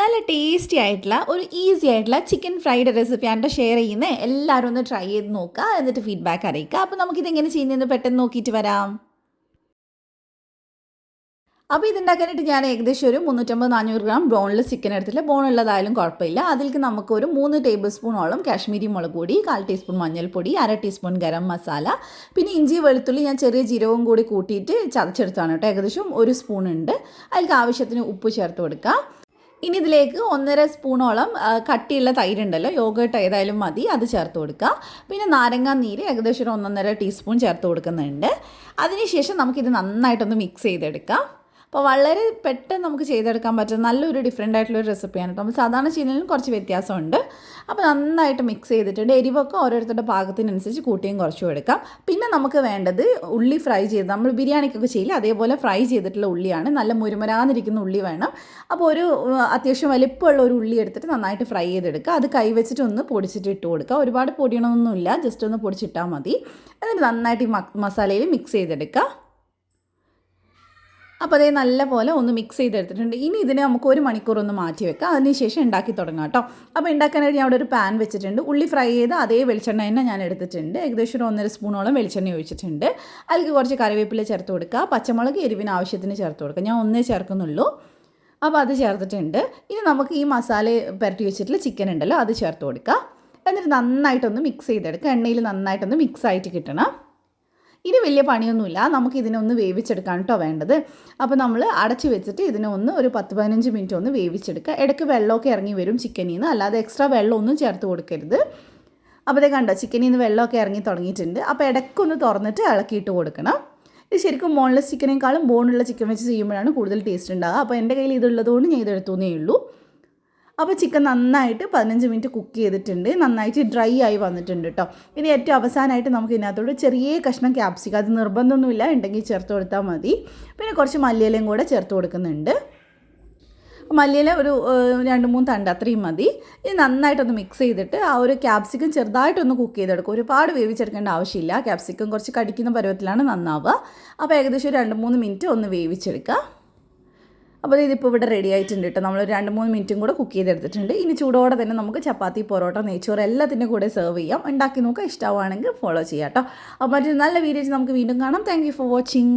നല്ല ടേസ്റ്റി ആയിട്ടുള്ള ഒരു ഈസി ആയിട്ടുള്ള ചിക്കൻ ഫ്രൈഡ് റെസിപ്പിയാണ് ഷെയർ ചെയ്യുന്നത് എല്ലാവരും ഒന്ന് ട്രൈ ചെയ്ത് നോക്കുക എന്നിട്ട് ഫീഡ്ബാക്ക് അറിയിക്കുക. അപ്പോൾ നമുക്കിത് എങ്ങനെ ചെയ്യുന്നതെന്ന് പെട്ടെന്ന് നോക്കിയിട്ട് വരാം. അപ്പോൾ ഇതുണ്ടാക്കാനായിട്ട് ഞാൻ ഏകദേശം ഒരു മുന്നൂറ്റമ്പത് നാനൂറ് ഗ്രാം ബോൺലെസ് ചിക്കൻ എടുത്തില്ല ബോണുള്ളതായാലും കുഴപ്പമില്ല. അതിലേക്ക് നമുക്കൊരു മൂന്ന് ടേബിൾ സ്പൂണോളം കാശ്മീരി മുളക് പൊടി കാൽ ടീസ്പൂൺ മഞ്ഞൾപ്പൊടി അര ടീസ്പൂൺ ഗരം മസാല പിന്നെ ഇഞ്ചി വെളുത്തുള്ളി ഞാൻ ചെറിയ ജീരകവും കൂടി കൂട്ടിയിട്ട് ചതച്ചെടുത്താണ് കേട്ടോ ഏകദേശം ഒരു സ്പൂൺ ഉണ്ട്. അതിലേക്ക് ആവശ്യത്തിന് ഉപ്പ് ചേർത്ത് കൊടുക്കുക ഇനി ഇതിലേക്ക് ഒന്നര സ്പൂണോളം കട്ടിയുള്ള തൈരുണ്ടല്ലോ യോഗേട്ട് ഏതായാലും മതി അത് ചേർത്ത് കൊടുക്കുക. പിന്നെ നാരങ്ങാ നീര് ഏകദേശം ഒരു ഒന്നൊന്നര ടീസ്പൂൺ ചേർത്ത് കൊടുക്കുന്നുണ്ട്. അതിനുശേഷം നമുക്കിത് നന്നായിട്ടൊന്ന് മിക്സ് ചെയ്തെടുക്കാം. അപ്പോൾ വളരെ പെട്ടെന്ന് നമുക്ക് ചെയ്തെടുക്കാൻ പറ്റുന്ന നല്ലൊരു ഡിഫറെന്റ് ആയിട്ടുള്ള ഒരു റെസിപ്പിയാണ് കേട്ടോ നമ്മൾ സാധാരണ ചെയ്യുന്നതിലും കുറച്ച് വ്യത്യാസമുണ്ട്. അപ്പോൾ നന്നായിട്ട് മിക്സ് ചെയ്തിട്ടുണ്ട്. എരിവൊക്കെ ഓരോരുത്തരുടെ പാകത്തിനനുസരിച്ച് കൂട്ടിയും കുറച്ചും എടുക്കാം. പിന്നെ നമുക്ക് വേണ്ടത് ഉള്ളി ഫ്രൈ ചെയ്ത് നമ്മൾ ബിരിയാണിക്കൊക്കെ ചെയ്യില്ല അതേപോലെ ഫ്രൈ ചെയ്തിട്ടുള്ള ഉള്ളിയാണ്. നല്ല മുരുമരാന്നിരിക്കുന്ന ഉള്ളി വേണം. അപ്പോൾ ഒരു അത്യാവശ്യം വലിപ്പമുള്ള ഒരു ഉള്ളി എടുത്തിട്ട് നന്നായിട്ട് ഫ്രൈ ചെയ്തെടുക്കുക. അത് കൈ വെച്ചിട്ട് ഒന്ന് പൊടിച്ചിട്ട് ഇട്ട് കൊടുക്കുക. ഒരുപാട് പൊടിയണമൊന്നുമില്ല. ജസ്റ്റ് ഒന്ന് പൊടിച്ചിട്ടാൽ മതി. എന്നിട്ട് നന്നായിട്ട് ഈ മസാലയിൽ മിക്സ് ചെയ്തെടുക്കുക. അപ്പോൾ അതേ നല്ല പോലെ ഒന്ന് മിക്സ് ചെയ്തെടുത്തിട്ടുണ്ട്. ഇനി ഇതിനെ നമുക്ക് ഒരു മണിക്കൂർ ഒന്ന് മാറ്റി വെക്കാം. അതിനുശേഷം ഉണ്ടാക്കി തുടങ്ങാം കേട്ടോ അപ്പോൾ ഉണ്ടാക്കാനായിട്ട് ഞാൻ അവിടെ ഒരു പാൻ വെച്ചിട്ടുണ്ട്. ഉള്ളി ഫ്രൈ ചെയ്ത് അതേ വെളിച്ചെണ്ണ തന്നെ ഞാൻ എടുത്തിട്ടുണ്ട്. ഏകദേശം ഒരു ഒന്നര സ്പൂണോളം വെളിച്ചെണ്ണ ഒഴിച്ചിട്ടുണ്ട്. അതിലേക്ക് കുറച്ച് കറിവേപ്പില ചേർത്ത് കൊടുക്കുക. പച്ചമുളക് എരിവിന് ആവശ്യത്തിന് ചേർത്ത് കൊടുക്കുക. ഞാൻ ഒന്നേ ചേർക്കുന്നുള്ളൂ. അപ്പോൾ അത് ചേർത്തിട്ടുണ്ട്. ഇനി നമുക്ക് ഈ മസാല പുരട്ടി വെച്ചിട്ടുള്ള ചിക്കൻ ഉണ്ടല്ലോ അത് ചേർത്ത് കൊടുക്കുക. എന്നിട്ട് നന്നായിട്ടൊന്ന് മിക്സ് ചെയ്തെടുക്കുക. എണ്ണയിൽ നന്നായിട്ടൊന്ന് മിക്സ് ആയിട്ട് കിട്ടണം. ഇനി വലിയ പണിയൊന്നുമില്ല. നമുക്ക് ഇതിനെ ഒന്ന് വേവിച്ചെടുക്കാൻ കേട്ടോ വേണ്ടത്. അപ്പോൾ നമ്മൾ അടച്ച് വെച്ചിട്ട് ഇതിനെ ഒന്ന് ഒരു പത്ത് പതിനഞ്ച് മിനിറ്റ് ഒന്ന് വേവിച്ചെടുക്കുക ഇടയ്ക്ക് വെള്ളമൊക്കെ ഇറങ്ങി വരും ചിക്കനിൽ നിന്ന് അല്ലാതെ എക്സ്ട്രാ വെള്ളമൊന്നും ചേർത്ത് കൊടുക്കരുത്. അപ്പോൾ ഇതേ കണ്ടോ ചിക്കനിൽ നിന്ന് വെള്ളമൊക്കെ ഇറങ്ങി തുടങ്ങിയിട്ടുണ്ട്. അപ്പോൾ ഇടയ്ക്കൊന്ന് തുറന്നിട്ട് ഇളക്കിയിട്ട് കൊടുക്കണം. ഇത് ശരിക്കും ബോൺലെസ് ചിക്കനേക്കാളും ബോണുള്ള ചിക്കൻ വെച്ച് ചെയ്യുമ്പോഴാണ് കൂടുതൽ ടേസ്റ്റ് ഉണ്ടാകുക അപ്പോൾ എന്റെ കയ്യിൽ ഇതുള്ളതുകൊണ്ട് ഞാൻ ഇതെടുത്തുന്നേ ഉള്ളൂ. അപ്പോൾ ചിക്കൻ നന്നായിട്ട് പതിനഞ്ച് മിനിറ്റ് കുക്ക് ചെയ്തിട്ടുണ്ട്. നന്നായിട്ട് ഡ്രൈ ആയി വന്നിട്ടുണ്ട് കേട്ടോ ഇനി ഏറ്റവും അവസാനമായിട്ട് നമുക്ക് ഇതിനകത്തോട് ചെറിയ കഷ്ണം ക്യാപ്സിക്കം അത് നിർബന്ധമൊന്നുമില്ല. ഉണ്ടെങ്കിൽ ചേർത്ത് കൊടുത്താൽ മതി. പിന്നെ കുറച്ച് മല്ലിയിലയും കൂടെ ചേർത്ത് കൊടുക്കുന്നുണ്ട്. മല്ലിയില ഒരു രണ്ട് മൂന്ന് തണ്ട് അത്രയും മതി. ഇത് നന്നായിട്ടൊന്ന് മിക്സ് ചെയ്തിട്ട് ആ ഒരു ക്യാപ്സിക്കം ചെറുതായിട്ടൊന്ന് കുക്ക് ചെയ്തെടുക്കും. ഒരുപാട് വേവിച്ചെടുക്കേണ്ട ആവശ്യമില്ല. ക്യാപ്സിക്കം കുറച്ച് കടിക്കുന്ന പരുവത്തിലാണ് നന്നാവുക. അപ്പോൾ ഏകദേശം രണ്ട് മൂന്ന് മിനിറ്റ് ഒന്ന് വേവിച്ചെടുക്കുക. അപ്പോൾ ഇതിപ്പോൾ ഇവിടെ റെഡി ആയിട്ടുണ്ട് കേട്ടോ നമ്മൾ രണ്ട് മൂന്ന് മിനിറ്റും കൂടെ കുക്ക് ചെയ്തെടുത്തിട്ടുണ്ട്. ഇനി ചൂടോടെ തന്നെ നമുക്ക് ചപ്പാത്തി പൊറോട്ട നെയ്ച്ചോറ് എല്ലാത്തിന്റെ കൂടെ സെർവ് ചെയ്യാം. ഉണ്ടാക്കി നോക്കുക ഇഷ്ടമാവുകയാണെങ്കിൽ ഫോളോ ചെയ്യാം കേട്ടോ അപ്പോൾ മറ്റൊരു നല്ല വീഡിയോസ് നമുക്ക് വീണ്ടും കാണാം. Thank for watching